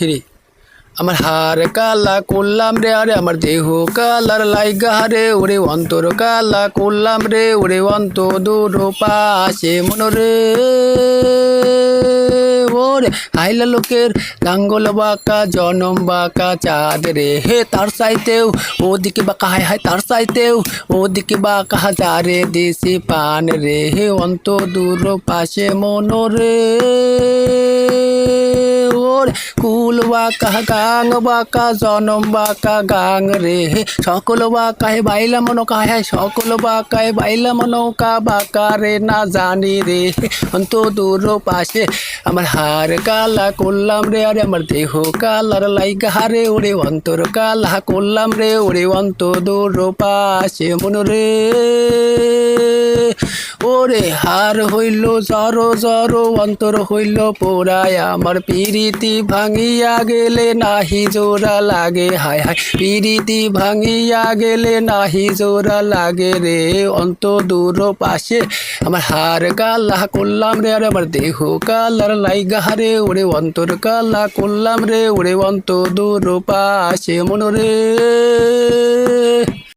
Three আমার হার কালা করলাম রে, আরে আমার দেহ কালার লাইগা রে ওরে অন্তর কালা করলাম রে, ওরে অন্ত দূর পাশে মনরে ওরে হাইলা লোকের গাঙ্গল বাঁকা, জনম বাঁকা চাঁদ রে। হে তার চাইতেও ওদিকে বাঁকা, হায় হায় তার চাইতেও ওদিকে বাঁকা হাজারে দেশি পান রে। হে অন্ত দূর পাশে মনরে বাঁকা গাং বাঁকা জনম বাঁকা গাং রে সকল বাঁকায় বাইলা মনকা হায় সকল বাঁকায় বাইলা মনকা বাঁকা রে না জানি রে অন্ত দূর পাশে আমার হার কালা করলাম রে আরে আমার দেহ কালার লাইগা রে ওরে অন্তর কালা করলাম রে ওরে অন্ত দূর পাশে মন রে ওরে হার হইল জর জর অন্তর হইল পোড়ায়। আমার পিরিতি ভাঙিয়া গেলে নাহি জোড়া লাগে। হায় হায়, পিরিতি ভাঙিয়া গেলে নাহি জোড়া লাগে রে। অন্ত দূর পাশে আমার হার কালা করলাম রে। আরে আমার দেহ কালার লাইগা রে। ওরে অন্তর কালা করলাম রে। ওরে অন্ত দূর পাশে মন রে।